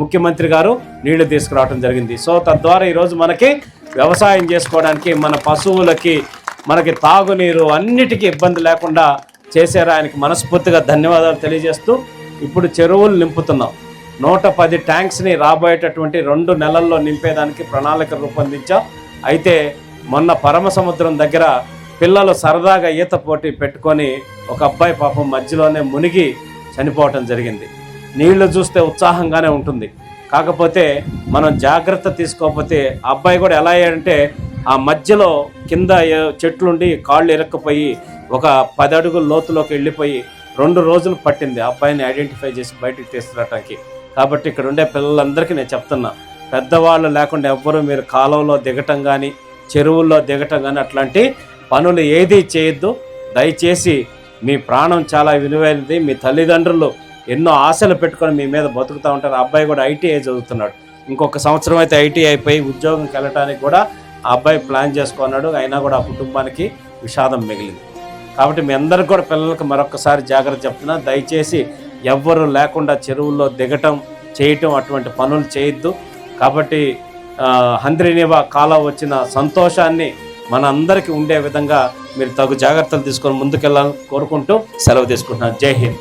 ముఖ్యమంత్రి గారు నీళ్ళు తీసుకురావడం జరిగింది. సో తద్వారా ఈరోజు మనకి వ్యవసాయం చేసుకోవడానికి మన పశువులకి మనకి తాగునీరు అన్నిటికీ ఇబ్బంది లేకుండా చేశారు ఆయనకి మనస్ఫూర్తిగా ధన్యవాదాలు తెలియజేస్తూ ఇప్పుడు చెరువులు నింపుతున్నాం. నూట పది ట్యాంక్స్ని రాబోయేటటువంటి రెండు నెలల్లో నింపేదానికి ప్రణాళిక రూపొందించాం. అయితే మొన్న పరమ సముద్రం దగ్గర పిల్లలు సరదాగా ఈత పోటీ పెట్టుకొని ఒక అబ్బాయి పాపం మధ్యలోనే మునిగి చనిపోవటం జరిగింది. నీళ్ళు చూస్తే ఉత్సాహంగానే ఉంటుంది. కాకపోతే మనం జాగ్రత్త తీసుకోకపోతే అబ్బాయి కూడా ఎలా అయ్యాడంటే ఆ మధ్యలో కింద ఏ- చెట్లుండి కాళ్ళు ఇరక్కపోయి ఒక పది అడుగుల లోతులోకి వెళ్ళిపోయి రెండు రోజులు పట్టింది. అబ్బాయిని ఐడెంటిఫై చేసి బయటికి తీసుకురావటానికి. కాబట్టి ఇక్కడ ఉండే పిల్లలందరికీ నేను చెప్తున్నా పెద్దవాళ్ళు లేకుండా ఎవ్వరూ మీరు కాలంలో దిగటం కానీ చెరువుల్లో దిగటం కానీ అట్లాంటి పనులు ఏది చేయొద్దు. దయచేసి మీ ప్రాణం చాలా విలువైనది. మీ తల్లిదండ్రులు ఎన్నో ఆశలు పెట్టుకొని మీ మీద బతుకుతూ ఉంటారు. ఆ అబ్బాయి కూడా ఐటీఐ చదువుతున్నాడు. ఇంకొక సంవత్సరం అయితే ఐటీ అయిపోయి ఉద్యోగంకి వెళ్ళటానికి కూడా ఆ అబ్బాయి ప్లాన్ చేసుకున్నాడు. అయినా కూడా ఆ కుటుంబానికి విషాదం మిగిలింది. కాబట్టి మీ అందరికి కూడా పిల్లలకు మరొకసారి జాగ్రత్త చెప్తున్నా. దయచేసి ఎవ్వరు లేకుండా చెరువుల్లో దిగటం చేయటం అటువంటి పనులు చేయొద్దు. కాబట్టి హంద్రినివా కాలం వచ్చిన సంతోషాన్ని మన అందరికీ ఉండే విధంగా మీరు తగు జాగ్రత్తలు తీసుకొని ముందుకెళ్ళాలని కోరుకుంటూ సెలవు తీసుకుంటున్నాను. జై హింద్.